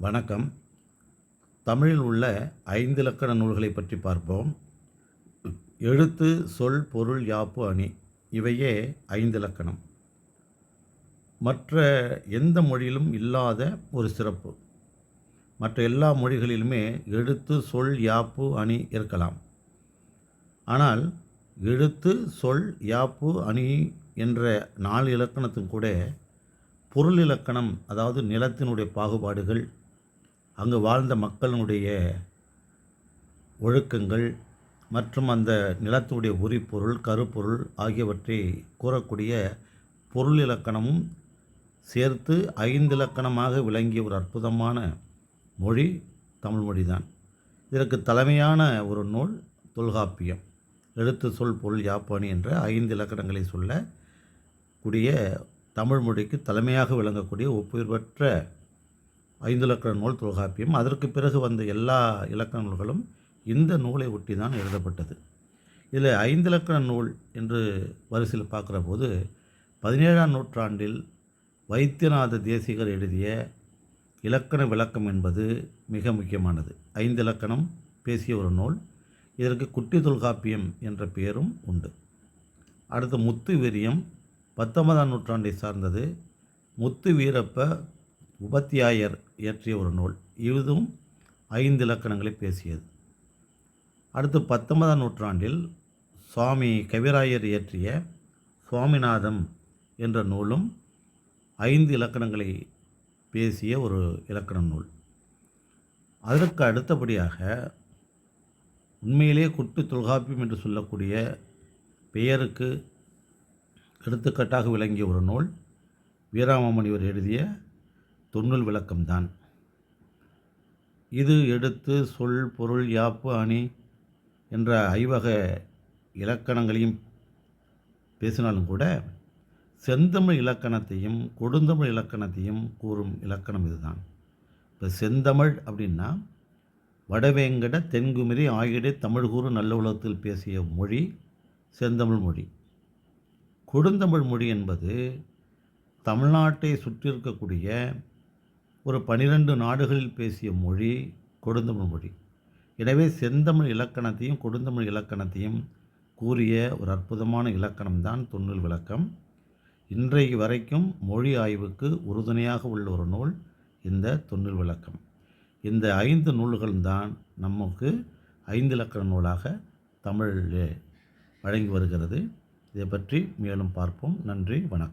வணக்கம். தமிழில் உள்ள ஐந்து இலக்கண நூல்களை பற்றி பார்ப்போம். எழுத்து சொல் பொருள் யாப்பு அணி இவையே ஐந்து இலக்கணம். மற்ற எந்த மொழியிலும் இல்லாத ஒரு சிறப்பு. மற்ற எல்லா மொழிகளிலுமே எழுத்து சொல் யாப்பு அணி இருக்கலாம். ஆனால் எழுத்து சொல் யாப்பு அணி என்ற நாலு இலக்கணத்தும் கூட பொருள் இலக்கணம் அதாவது நிலத்தினுடைய பாகுபாடுகள் அங்கு வாழ்ந்த மக்களினுடைய ஒழுக்கங்கள் மற்றும் அந்த நிலத்துடைய உரிப்பொருள் கருப்பொருள் ஆகியவற்றை கூறக்கூடிய பொருள் இலக்கணமும் சேர்த்து ஐந்து இலக்கணமாக விளங்கிய ஒரு அற்புதமான மொழி தமிழ்மொழி தான் இதற்கு தலைமையான ஒரு நூல் தொல்காப்பியம். எழுத்து சொல் பொருள் யாப்பானி என்ற ஐந்து இலக்கணங்களை சொல்ல கூடிய தமிழ்மொழிக்கு தலைமையாக விளங்கக்கூடிய ஒப்புயர் பெற்ற ஐந்து இலக்கண நூல் தொல்காப்பியம். அதற்கு பிறகு வந்த எல்லா இலக்கண நூல்களும் இந்த நூலை ஒட்டி தான் எழுதப்பட்டது. இதில் ஐந்து இலக்கண நூல் என்று வரிசையில் பார்க்குற போது பதினேழாம் நூற்றாண்டில் வைத்தியநாத தேசிகர் எழுதிய இலக்கண விளக்கம் என்பது மிக முக்கியமானது. ஐந்து இலக்கணம் பேசிய ஒரு நூல். இதற்கு குட்டி தொல்காப்பியம் என்ற பெயரும் உண்டு. அடுத்து முத்து வீரியம் பத்தொன்பதாம் நூற்றாண்டை சார்ந்தது. முத்து வீரப்ப உபத்தியாயர் இயற்றிய ஒரு நூல். இதுவும் ஐந்து இலக்கணங்களை பேசியது. அடுத்து பத்தொன்பதாம் நூற்றாண்டில் சுவாமி கவிராயர் இயற்றிய சுவாமிநாதம் என்ற நூலும் ஐந்து இலக்கணங்களை பேசிய ஒரு இலக்கண நூல். அதற்கு அடுத்தபடியாக உண்மையிலேயே குட்டு தொல்காப்பியம் என்று சொல்லக்கூடிய பெயருக்கு எடுத்துக்காட்டாக விளங்கிய ஒரு நூல் வீராமணிவர் எழுதிய தொன்னூல் விளக்கம்தான். இது எடுத்து சொல் பொருள் யாப்பு அணி என்ற ஐவக இலக்கணங்களையும் பேசினாலும் கூட செந்தமிழ் இலக்கணத்தையும் கொடுந்தமிழ் இலக்கணத்தையும் கூறும் இலக்கணம் இதுதான். இப்போ செந்தமிழ் அப்படின்னா வடவேங்கட தென்குமரி ஆகியடே தமிழ் கூறு நல்ல உலகத்தில் பேசிய மொழி செந்தமிழ் மொழி. கொடுந்தமிழ் மொழி என்பது தமிழ்நாட்டை சுற்றியிருக்கக்கூடிய ஒரு பனிரெண்டு நாடுகளில் பேசிய மொழி கொடுந்தமிழ் மொழி. எனவே செந்தமிழ் இலக்கணத்தையும் கொடுந்தமிழ் இலக்கணத்தையும் கூறிய ஒரு அற்புதமான இலக்கணம்தான் தொன்னூல் விளக்கம். இன்றைக்கு வரைக்கும் மொழி ஆய்வுக்கு உறுதுணையாக உள்ள ஒரு நூல் இந்த தொன்னூல் விளக்கம். இந்த ஐந்து நூல்களும் தான் நமக்கு ஐந்து இலக்கண நூலாக தமிழில் வழங்கி வருகிறது. இதை பற்றி மேலும் பார்ப்போம். நன்றி வணக்கம்.